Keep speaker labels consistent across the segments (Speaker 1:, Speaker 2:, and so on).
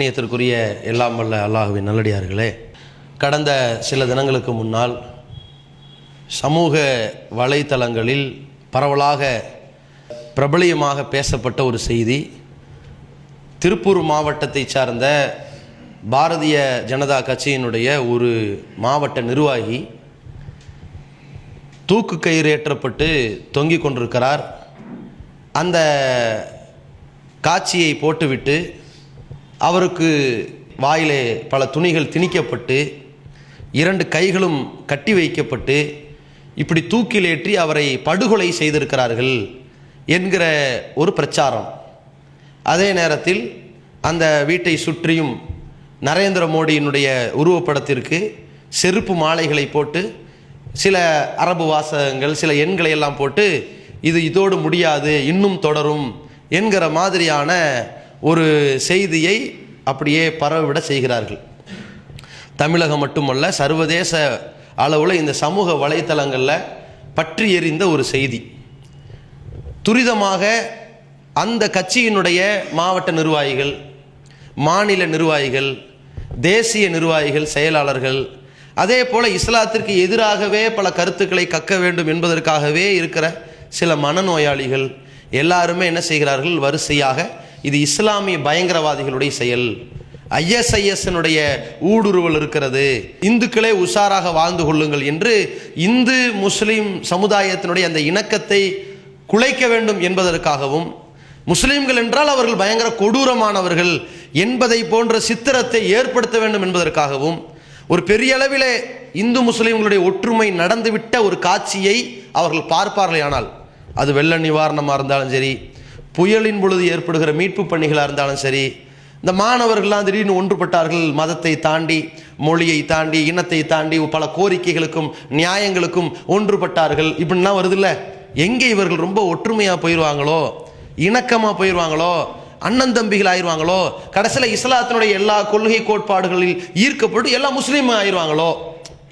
Speaker 1: கண்ணியத்திற்குரிய எல்லாம் வல்ல அல்லாஹுவின் நல்லடியார்களே கடந்த சில தினங்களுக்கு முன்னால் சமூக வலைத்தளங்களில் பரவலாக பிரபலியமாக பேசப்பட்ட ஒரு செய்தி. திருப்பூர் மாவட்டத்தை சார்ந்த பாரதிய ஜனதா கட்சியினுடைய ஒரு மாவட்ட நிர்வாகி தூக்கு கயிறு ஏற்றப்பட்டு தொங்கிக் கொண்டிருக்கிறார். அந்த காட்சியை போட்டுவிட்டு அவருக்கு வாயிலே பல துணிகள் திணிக்கப்பட்டு இரண்டு கைகளும் கட்டி வைக்கப்பட்டு இப்படி தூக்கிலேற்றி அவரை படுகொலை செய்திருக்கிறார்கள் என்கிற ஒரு பிரச்சாரம். அதே நேரத்தில் அந்த வீட்டை சுற்றியும் நரேந்திர மோடியினுடைய உருவப்படத்திற்கு செருப்பு மாலைகளை போட்டு சில அரபு வாசகங்கள் சில எண்களை எல்லாம் போட்டு இது இதோடு முடியாது இன்னும் தொடரும் என்கிற மாதிரியான ஒரு செய்தியை அப்படியே பரவிட செய்கிறார்கள். தமிழகம் மட்டுமல்ல சர்வதேச அளவில் இந்த சமூக வலைத்தளங்களில் பற்றி எறிந்த ஒரு செய்தி. துரிதமாக அந்த கட்சியினுடைய மாவட்ட நிர்வாகிகள் மாநில நிர்வாகிகள் தேசிய நிர்வாகிகள் செயலாளர்கள் அதே போல் இஸ்லாத்திற்கு எதிராகவே பல கருத்துக்களை கக்க வேண்டும் என்பதற்காகவே இருக்கிற சில மனநோயாளிகள் எல்லாருமே என்ன செய்கிறார்கள்? வரிசையாக இது இஸ்லாமிய பயங்கரவாதிகளுடைய செயல். ஐஎஸ்ஐஎஸ்னுடைய ஊடுருவல் இருக்கிறது. இந்துக்களே உஷாராக வாழ்ந்து கொள்ளுங்கள் என்று இந்து முஸ்லீம் சமுதாயத்தினுடைய அந்த இணக்கத்தை குலைக்க வேண்டும் என்பதற்காகவும் முஸ்லீம்கள் என்றால் அவர்கள் பயங்கர கொடூரமானவர்கள் என்பதை போன்ற சித்திரத்தை ஏற்படுத்த வேண்டும் என்பதற்காகவும் ஒரு பெரிய அளவிலே இந்து முஸ்லீம்களுடைய ஒற்றுமை நடந்துவிட்ட ஒரு காட்சியை அவர்கள் பார்ப்பார்களேயானால் அது வெள்ள நிவாரணமாக இருந்தாலும் சரி புயலின் பொழுது ஏற்படுகிற மீட்பு பணிகளாக இருந்தாலும் சரி இந்த மாணவர்கள்லாம் திடீர்னு ஒன்றுபட்டார்கள் மதத்தை தாண்டி மொழியை தாண்டி இனத்தை தாண்டி பல கோரிக்கைகளுக்கும் நியாயங்களுக்கும் ஒன்றுபட்டார்கள். இப்படின்னா வருதில்ல? எங்கே இவர்கள் ரொம்ப ஒற்றுமையாக போயிடுவாங்களோ இணக்கமாக போயிடுவாங்களோ அண்ணன் தம்பிகள் ஆயிடுவாங்களோ கடைசியில் இஸ்லாத்தினுடைய எல்லா கொள்கை கோட்பாடுகளில் ஈர்க்கப்பட்டு எல்லா முஸ்லீம் ஆயிடுவாங்களோ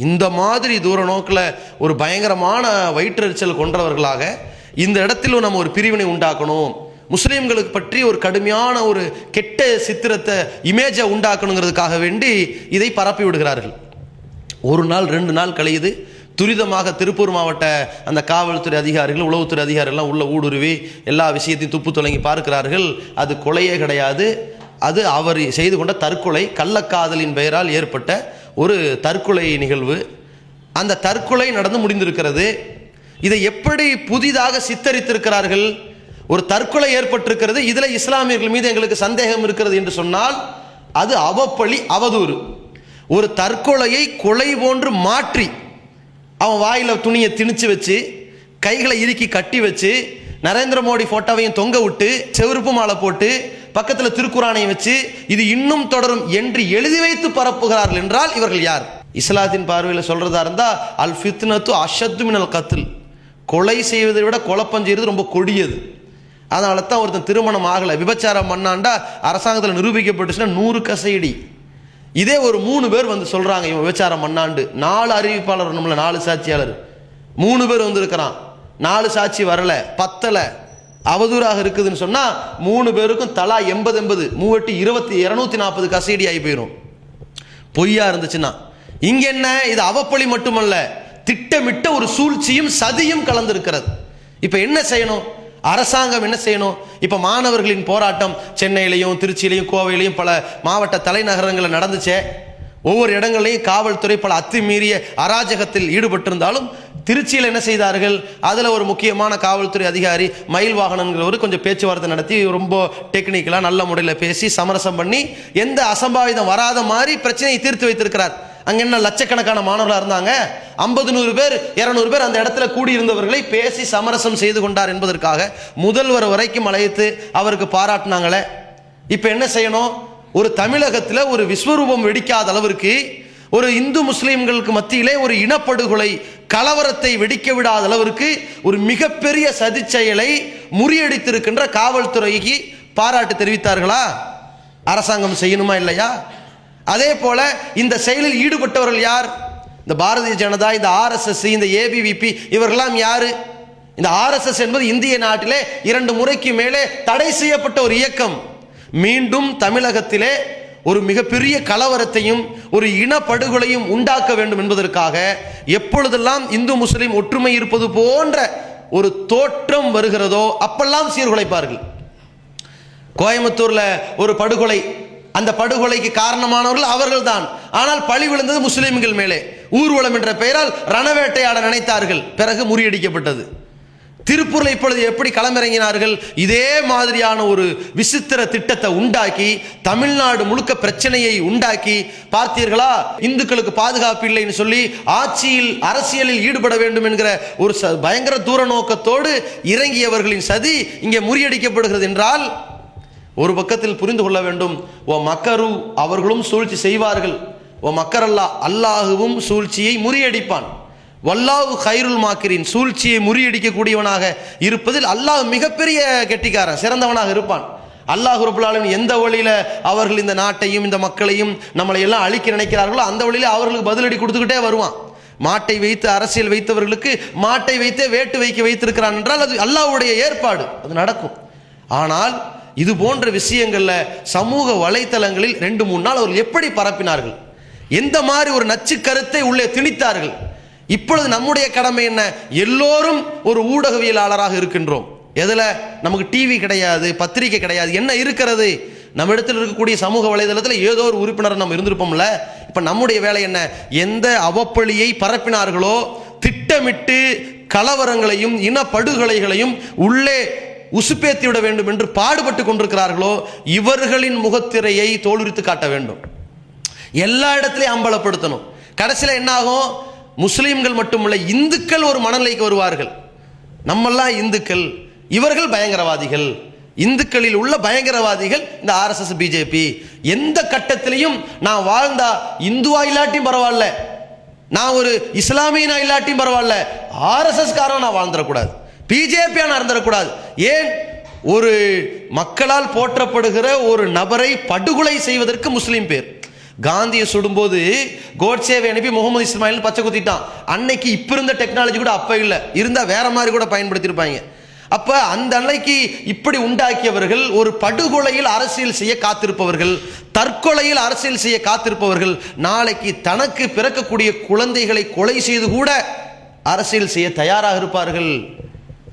Speaker 1: இந்த மாதிரி தூர நோக்கில் ஒரு பயங்கரமான வயிற்றெரிச்சல் கொன்றவர்களாக இந்த இடத்திலும் நம்ம ஒரு பிரிவினை உண்டாக்கணும். முஸ்லீம்களுக்கு பற்றி ஒரு கடுமையான ஒரு கெட்ட சித்திரத்தை இமேஜை உண்டாக்கணுங்கிறதுக்காக வேண்டி இதை பரப்பி விடுகிறார்கள். ஒரு நாள் ரெண்டு நாள் கழியுது. துரிதமாக திருப்பூர் மாவட்ட அந்த காவல்துறை அதிகாரிகள் உளவுத்துறை அதிகாரிகள்லாம் உள்ள ஊடுருவி எல்லா விஷயத்தையும் துப்பு தொடங்கி பார்க்கிறார்கள். அது கொலையே கிடையாது. அது அவர் செய்து கொண்ட தற்கொலை கள்ளக்காதலின் பெயரால் ஏற்பட்ட ஒரு தற்கொலை நிகழ்வு. அந்த தற்கொலை நடந்து முடிந்திருக்கிறது. இதை எப்படி புதிதாக சித்தரித்திருக்கிறார்கள்? ஒரு தற்கொலை ஏற்பட்டிருக்கிறது. இதில் இஸ்லாமியர்கள் மீது எங்களுக்கு சந்தேகம் இருக்கிறது என்று சொன்னால் அது அவப்பழி அவதூறு. ஒரு தற்கொலையை கொலை போன்று மாற்றி அவன் வாயில் துணியை திணிச்சு வச்சு கைகளை இறுக்கி கட்டி வச்சு நரேந்திர மோடி போட்டோவையும் தொங்க விட்டு செவருப்பு மாலை போட்டு பக்கத்தில் திருக்குறானையும் வச்சு இது இன்னும் தொடரும் என்று எழுதி வைத்து பரப்புகிறார்கள் என்றால் இவர்கள் யார்? இஸ்லாத்தின் பார்வையில் சொல்றதா இருந்தால் அல் ஃபித்னத்து அஷத்து மினல் கத்தில் கொலை செய்வதை விட குழப்பம் செய்கிறது ரொம்ப கொடியது. அதனால தான் ஒருத்தன் திருமணம் ஆகலை விபச்சாரம் பண்ணாண்டா அரசாங்கத்தில் நிரூபிக்கப்பட்டுச்சுன்னா நூறு கசையடி. இதே ஒரு மூணு பேர் வந்து சொல்கிறாங்க இவன் விபச்சாரம் பண்ணாண்டு. நாலு அறிவிப்பாளர் நம்மள நாலு சாட்சியாளர். மூணு பேர் வந்திருக்கிறான். நாலு சாட்சி வரலை பத்தலை. அவதூறாக இருக்குதுன்னு சொன்னால் மூணு பேருக்கும் தலா எண்பது எண்பது மூவட்டி இருபத்தி இரநூத்தி நாற்பது கசையடி ஆகி போயிடும் பொய்யா இருந்துச்சுன்னா. இங்க என்ன? இது அவப்பொழி மட்டுமல்ல திட்டமிட்ட ஒரு சூழ்ச்சியும் சதியும் கலந்திருக்கிறது. இப்போ என்ன செய்யணும்? அரசாங்கம் என்ன செய்யணும்? இப்போ மாணவர்களின் போராட்டம் சென்னையிலையும் திருச்சியிலையும் கோவையிலையும் பல மாவட்ட தலைநகரங்களில் நடந்துச்சே. ஒவ்வொரு இடங்களையும் காவல்துறை பல அத்துமீறிய அராஜகத்தில் ஈடுபட்டிருந்தாலும் திருச்சியில் என்ன செய்தார்கள்? அதில் ஒரு முக்கியமான காவல்துறை அதிகாரி மயில் வாகனங்கிறவர் கொஞ்சம் பேச்சுவார்த்தை நடத்தி ரொம்ப டெக்னிக்கலாக நல்ல முறையில் பேசி சமரசம் பண்ணி எந்த அசம்பாவிதம் வராத மாதிரி பிரச்சனையை தீர்த்து வைத்திருக்கிறார். அங்கே என்ன லட்சக்கணக்கான மாணவர்களாக இருந்தாங்க? ஐம்பது நூறு பேர் இரநூறு பேர் அந்த இடத்துல கூடியிருந்தவர்களை பேசி சமரசம் செய்து கொண்டார் என்பதற்காக முதல்வர் வரைக்கும் அழைத்து அவருக்கு பாராட்டினாங்களே. இப்போ என்ன செய்யணும்? ஒரு தமிழகத்தில் ஒரு விஸ்வரூபம் வெடிக்காத அளவிற்கு ஒரு இந்து முஸ்லீம்களுக்கு மத்தியிலே ஒரு இனப்படுகொலை கலவரத்தை வெடிக்க விடாத அளவிற்கு ஒரு மிகப்பெரிய சதி செயலை முறியடித்திருக்கின்ற காவல்துறைக்கு பாராட்டு தெரிவித்தார்களா? அரசாங்கம் செய்யணுமா இல்லையா? அதே போல இந்த செயலில் ஈடுபட்டவர்கள் யார்? இந்த பாரதிய ஜனதா இந்த ஆர்எஸ்எஸ் இந்த ஏபிவிபி இவர்கள்லாம் யாரு? இந்த ஆர்எஸ்எஸ் என்பது இந்திய நாட்டிலே இரண்டு முறைக்கு மேலே தடை செய்யப்பட்ட ஒரு இயக்கம். மீண்டும் தமிழகத்திலே ஒரு மிகப்பெரிய கலவரத்தையும் ஒரு இனப்படுகொலையும் உண்டாக்க வேண்டும் என்பதற்காக எப்பொழுதெல்லாம் இந்து முஸ்லிம் ஒற்றுமை இருப்பது போன்ற ஒரு தோற்றம் வருகிறதோ அப்பெல்லாம் சீர்குலைப்பார்கள். கோயம்புத்தூர்ல ஒரு படுகொலை அந்த படுகொலைக்கு காரணமானவர்கள் அவர்கள் தான் ஆனால் பழி விழுந்தது முஸ்லீம்கள் மேலே. ஊர்வலம் என்ற பெயரால் ரணவேட்டையாட நினைத்தார்கள். பிறகு முறியடிக்கப்பட்டது. திருப்பூரில் இப்பொழுது எப்படி களமிறங்கினார்கள்? இதே மாதிரியான ஒரு விசித்திர திட்டத்தை உண்டாக்கி தமிழ்நாடு முழுக்க பிரச்சனையை உண்டாக்கி பார்த்தீர்களா? இந்துக்களுக்கு பாதுகாப்பு இல்லைன்னு சொல்லி ஆட்சியில் அரசியலில் ஈடுபட வேண்டும் என்கிற ஒரு ச- பயங்கர தூர நோக்கத்தோடு இறங்கியவர்களின் சதி இங்கே முறியடிக்கப்படுகிறது என்றால் ஒரு பக்கத்தில் புரிந்து கொள்ள வேண்டும். ஓ மக்கரு அவர்களும் சூழ்ச்சி செய்வார்கள். ஓ மக்கரல்லா அல்லாஹுவும் சூழ்ச்சியை முறியடிப்பான். வல்லாஹு கைருல் மாக்கிரின் சூழ்ச்சியை முறியடிக்கக்கூடியவனாக இருப்பதில் அல்லாஹ் மிகப்பெரிய கெட்டிக்காரன் சிறந்தவனாக இருப்பான். அல்லாஹ் ரபுல் எந்த வழியில் அவர்கள் இந்த நாட்டையும் இந்த மக்களையும் நம்மளை எல்லாம் அழிக்க நினைக்கிறார்களோ அந்த வழியில் அவர்களுக்கு பதிலடி கொடுத்துக்கிட்டே வருவான். மாட்டை வைத்து அரசியல் வைத்தவர்களுக்கு மாட்டை வைத்தே வேட்டு வைக்க வைத்திருக்கிறான் என்றால் அது அல்லாஹ்வுடைய ஏற்பாடு அது நடக்கும். ஆனால் இது போன்ற விஷயங்களில் சமூக வலைத்தளங்களில் ரெண்டு மூணு நாள் அவர்கள் எப்படி பரப்பினார்கள்? எந்த மாதிரி ஒரு நச்சு கருத்தை உள்ளே திணித்தார்கள்? இப்பொழுது நம்முடைய கடமை என்ன? எல்லோரும் ஒரு ஊடகவியலாளராக இருக்கின்றோம். எதில்? நமக்கு டிவி கிடையாது பத்திரிகை கிடையாது. என்ன இருக்கிறது? நம்ம இடத்தில் இருக்கக்கூடிய சமூக வலைதளத்தில் ஏதோ ஒரு உறுப்பினர் நம்ம இருந்திருப்போம்ல. இப்போ நம்முடைய வேலை என்ன? எந்த அவப்பழியை பரப்பினார்களோ திட்டமிட்டு கலவரங்களையும் இனப்படுகொலைகளையும் உள்ளே உசுப்பேத்தி விட வேண்டும் என்று பாடுபட்டு கொண்டிருக்கிறார்களோ இவர்களின் முகத்திரையை தோலுரித்து காட்ட வேண்டும். எல்லா இடத்துலையும் அம்பலப்படுத்தணும். கடைசியில் என்னாகும்? முஸ்லீம்கள் மட்டுமல்ல இந்துக்கள் ஒரு மனநிலைக்கு வருவார்கள். நம்மெல்லாம் இந்துக்கள். இவர்கள் பயங்கரவாதிகள். இந்துக்களில் உள்ள பயங்கரவாதிகள் இந்த ஆர்எஸ்எஸ் பிஜேபி எந்த கட்டத்திலையும் நான் வாழ்ந்தா இந்துவா இல்லாட்டியும் பரவாயில்ல. நான் ஒரு இஸ்லாமியனா இல்லாட்டியும் பரவாயில்ல. ஆர்எஸ்எஸ் காரன் நான் வாழ்ந்துடக்கூடாது. பிஜேபியாக நடந்துடக்கூடாது. ஏன்? ஒரு மக்களால் போற்றப்படுகிற ஒரு நபரை படுகொலை செய்வதற்கு முஸ்லீம் பேர். காந்தியை சுடும்போது கோட்சேவை அனுப்பி முகமது இஸ்மாயில் பச்சை குத்திட்டான். அன்னைக்கு இப்போ இருந்த டெக்னாலஜி கூட அப்போ இல்லை. இருந்தால் வேற மாதிரி கூட பயன்படுத்தியிருப்பாங்க. அப்போ அந்த அன்னைக்கு இப்படி உண்டாக்கியவர்கள் ஒரு படுகொலையில் அரசியல் செய்ய காத்திருப்பவர்கள் தற்கொலையில் அரசியல் செய்ய காத்திருப்பவர்கள் நாளைக்கு தனக்கு பிறக்கக்கூடிய குழந்தைகளை கொலை செய்து கூட அரசியல் செய்ய தயாராக இருப்பார்கள்.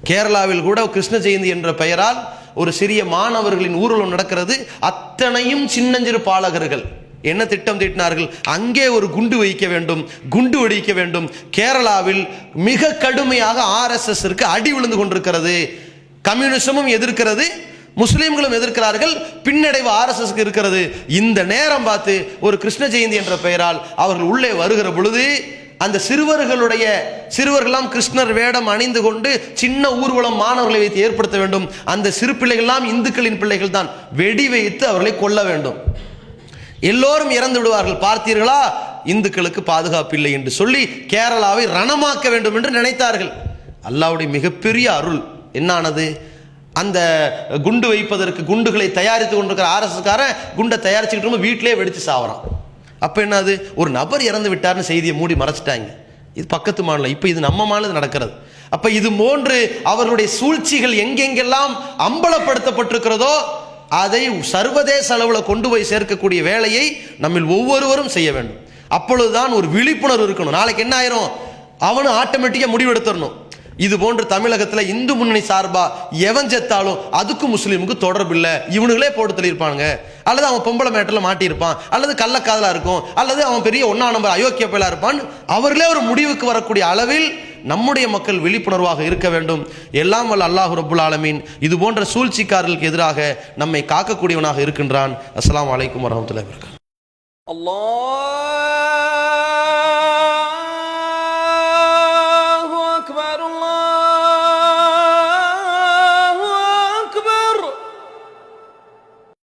Speaker 1: கேரளாவில் கூட கிருஷ்ண ஜெயந்தி என்ற பெயரால் ஒரு சிறிய மாணவர்களின் ஊர்வலம் நடக்கிறது. அத்தனையும் சின்னஞ்சிறு பாலகர்கள். என்ன திட்டம் தீட்டினார்கள்? அங்கே ஒரு குண்டு வைக்க வேண்டும் குண்டு வெடிக்க வேண்டும். கேரளாவில் மிக கடுமையாக ஆர்எஸ்எஸ்ற்கு அடி விழுந்து கொண்டிருக்கிறது. கம்யூனிசமும் எதிர்க்கிறது முஸ்லீம்களும் எதிர்க்கிறார்கள். பின்னடைவு ஆர்எஸ்எஸ்க்கு இருக்கிறது. இந்த நேரம் பார்த்து ஒரு கிருஷ்ண ஜெயந்தி என்ற பெயரால் அவர்கள் உள்ளே வருகிற பொழுது அந்த சிறுவர்களுடைய சிறுவர்கள்லாம் கிருஷ்ணர் வேடம் அணிந்து கொண்டு சின்ன ஊர்வலம் மாணவர்களை வைத்து ஏற்படுத்த வேண்டும். அந்த சிறு பிள்ளைகள்லாம் இந்துக்களின் பிள்ளைகள் தான். வெடி வைத்து அவர்களை கொல்ல வேண்டும். எல்லோரும் இறந்து விடுவார்கள். பார்த்தீர்களா? இந்துக்களுக்கு பாதுகாப்பு இல்லை என்று சொல்லி கேரளாவை ரணமாக்க வேண்டும் என்று நினைத்தார்கள். அல்லாவுடைய மிகப்பெரிய அருள் என்னானது? அந்த குண்டு வைப்பதற்கு குண்டுகளை தயாரித்து கொண்டிருக்கிற ஆர்எஸ்எஸ்காரன் குண்டை தயாரிச்சுக்கிட்டு வீட்டிலே வெடித்து சாவறான். அப்போ என்னது? ஒரு நபர் இறந்து விட்டார்னு செய்தியை மூடி மறைச்சிட்டாங்க. இது பக்கத்து மாநிலம். இப்போ இது நம்ம மாநிலம் நடக்கிறது. அப்போ இது போன்று அவர்களுடைய சூழ்ச்சிகள் எங்கெங்கெல்லாம் அம்பலப்படுத்தப்பட்டிருக்கிறதோ அதை சர்வதேச அளவில் கொண்டு போய் சேர்க்கக்கூடிய வேலையை நம்மில் ஒவ்வொருவரும் செய்ய வேண்டும். அப்பொழுதுதான் ஒரு விழிப்புணர்வு இருக்கணும். நாளைக்கு என்ன ஆயிரும்? அவனும் ஆட்டோமேட்டிக்காக முடிவெடுத்துடணும். இது போன்று தமிழகத்தில் இந்து முன்னணி சார்பாக எவன் செத்தாலும் அதுக்கும் முஸ்லீமுக்கு தொடர்பு இல்லை. இவனுங்களே போட்டு தள்ளியிருப்பானுங்க. அல்லது அவன் பொம்பளை மேட்டில் மாட்டியிருப்பான். அல்லது கள்ளக்காதலாக இருக்கும். அல்லது அவன் பெரிய ஒன்னா நம்பர் அயோக்கிய பயலா இருப்பான் அவர்களே ஒரு முடிவுக்கு வரக்கூடிய அளவில் நம்முடைய மக்கள் விழிப்புணர்வாக இருக்க வேண்டும். எல்லாம் வல்ல அல்லாஹ் ரபுல் ஆலமீன். இது போன்ற சூழ்ச்சிக்காரர்களுக்கு எதிராக நம்மை காக்கக்கூடியவனாக இருக்கின்றான். அஸ்லாம் வலைக்கம் வரமத்துல
Speaker 2: இருக்கா